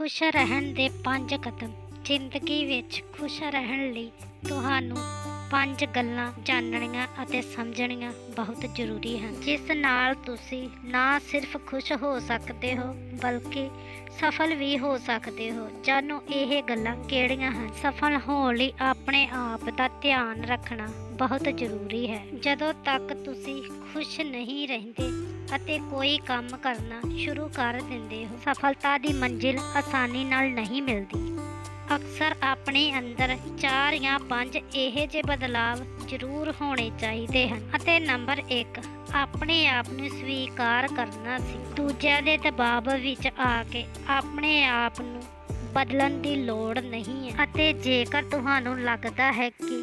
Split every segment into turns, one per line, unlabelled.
ਖੁਸ਼ ਰਹਿਣ ਦੇ ਪੰਜ ਕਦਮ। ਜ਼ਿੰਦਗੀ ਵਿੱਚ ਖੁਸ਼ ਰਹਿਣ ਲਈ ਤੁਹਾਨੂੰ ਪੰਜ ਗੱਲਾਂ ਜਾਣਨੀਆਂ ਅਤੇ ਸਮਝਣੀਆਂ ਬਹੁਤ ਜ਼ਰੂਰੀ ਹਨ। ਜਿਸ ਨਾਲ ਤੁਸੀਂ ਨਾ ਸਿਰਫ ਖੁਸ਼ ਹੋ ਸਕਦੇ ਹੋ, ਬਲਕਿ ਸਫਲ ਵੀ ਹੋ ਸਕਦੇ ਹੋ। ਜਾਣੋ ਇਹ ਗੱਲਾਂ ਕਿਹੜੀਆਂ ਹਨ। ਸਫਲ ਹੋਣ ਲਈ ਆਪਣੇ ਆਪ ਦਾ ਧਿਆਨ ਰੱਖਣਾ ਬਹੁਤ ਜ਼ਰੂਰੀ ਹੈ। ਜਦੋਂ ਤੱਕ ਤੁਸੀਂ ਖੁਸ਼ ਨਹੀਂ ਰਹਿੰਦੇ ਅਤੇ ਕੋਈ ਕੰਮ ਕਰਨਾ ਸ਼ੁਰੂ ਕਰ ਦਿੰਦੇ ਹੋ। ਸਫਲਤਾ ਦੀ ਮੰਜ਼ਿਲ ਆਸਾਨੀ ਨਾਲ ਨਹੀਂ ਮਿਲਦੀ। ਅਕਸਰ ਆਪਣੇ ਅੰਦਰ ਚਾਰ ਜਾਂ ਪੰਜ ਇਹੋ ਜਿਹੇ ਬਦਲਾਵ ਜ਼ਰੂਰ ਹੋਣੇ ਚਾਹੀਦੇ ਹਨ। ਅਤੇ ਨੰਬਰ 1 ਆਪਣੇ ਆਪ ਨੂੰ ਸਵੀਕਾਰ ਕਰਨਾ ਸੀ। ਦੂਜਿਆਂ ਦੇ ਦਬਾਅ ਵਿੱਚ ਆ ਕੇ ਆਪਣੇ ਆਪ ਨੂੰ ਬਦਲਣ ਦੀ ਲੋੜ ਨਹੀਂ ਹੈ। ਅਤੇ ਜੇਕਰ ਤੁਹਾਨੂੰ ਲੱਗਦਾ ਹੈ ਕਿ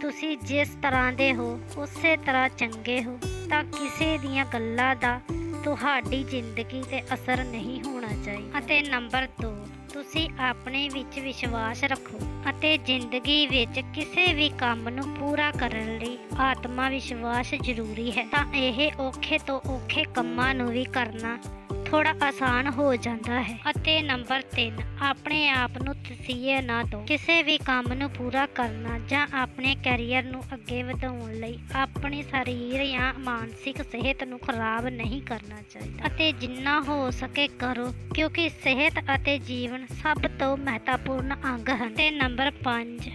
ਤੁਸੀਂ ਜਿਸ ਤਰ੍ਹਾਂ ਦੇ ਹੋ, ਉਸੇ ਤਰ੍ਹਾਂ ਚੰਗੇ ਹੋ ਤਾਂ ਕਿਸੇ ਦੀਆਂ ਗੱਲਾਂ ਦਾ ਤੁਹਾਡੀ ਜ਼ਿੰਦਗੀ ਤੇ ਅਸਰ ਨਹੀਂ ਹੋਣਾ ਚਾਹੀਦਾ ਅਤੇ ਨੰਬਰ 2 ਤੁਸੀਂ ਆਪਣੇ ਵਿੱਚ ਵਿਸ਼ਵਾਸ ਰੱਖੋ ਅਤੇ ਜ਼ਿੰਦਗੀ ਵਿੱਚ ਕਿਸੇ ਵੀ ਕੰਮ ਨੂੰ ਪੂਰਾ ਕਰਨ ਲਈ ਆਤਮਾ ਵਿਸ਼ਵਾਸ ਜ਼ਰੂਰੀ ਹੈ। ਤਾਂ ਇਹ ਔਖੇ ਤੋਂ ਔਖੇ ਕੰਮਾਂ ਨੂੰ ਵੀ ਕਰਨਾ ਥੋੜਾ ਆਸਾਨ ਹੋ ਜਾਂਦਾ ਹੈ। ਅਤੇ ਨੰਬਰ 3 ਆਪਣੇ ਆਪ ਨੂੰ ਤਸੀਹੇ ਨਾ ਦਿਓ। ਕਿਸੇ ਵੀ ਕੰਮ ਨੂੰ ਪੂਰਾ ਕਰਨਾ ਜਾਂ ਆਪਣੇ ਕੈਰੀਅਰ ਨੂੰ ਅੱਗੇ ਵਧਾਉਣ ਲਈ ਆਪਣੀ ਸਰੀਰ ਜਾਂ ਮਾਨਸਿਕ ਸਿਹਤ ਨੂੰ ਖਰਾਬ ਨਹੀਂ ਕਰਨਾ ਚਾਹੀਦਾ। ਅਤੇ ਜਿੰਨਾ ਹੋ ਸਕੇ ਕਰੋ, ਕਿਉਂਕਿ ਸਿਹਤ ਅਤੇ ਜੀਵਨ ਸਭ ਤੋਂ ਮਹੱਤਵਪੂਰਨ ਅੰਗ ਹਨ। ਤੇ ਨੰਬਰ 5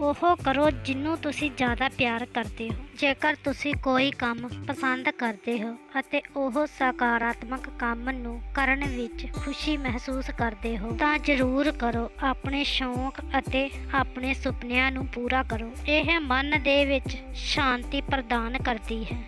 ਉਹ ਕਰੋ ਜਿਹਨੂੰ ਤੁਸੀਂ ਜ਼ਿਆਦਾ ਪਿਆਰ ਕਰਦੇ ਹੋ। ਜੇਕਰ ਤੁਸੀਂ ਕੋਈ ਕੰਮ ਪਸੰਦ ਕਰਦੇ ਹੋ ਅਤੇ ਉਹ ਸਕਾਰਾਤਮਕ ਕੰਮ ਨੂੰ ਕਰਨ ਵਿੱਚ ਖੁਸ਼ੀ ਮਹਿਸੂਸ ਕਰਦੇ ਹੋ, ਤਾਂ ਜ਼ਰੂਰ ਕਰੋ। ਆਪਣੇ ਸ਼ੌਂਕ ਅਤੇ ਆਪਣੇ ਸੁਪਨਿਆਂ ਨੂੰ ਪੂਰਾ ਕਰੋ। ਇਹ ਮਨ ਦੇ ਵਿੱਚ ਸ਼ਾਂਤੀ ਪ੍ਰਦਾਨ ਕਰਦੀ ਹੈ।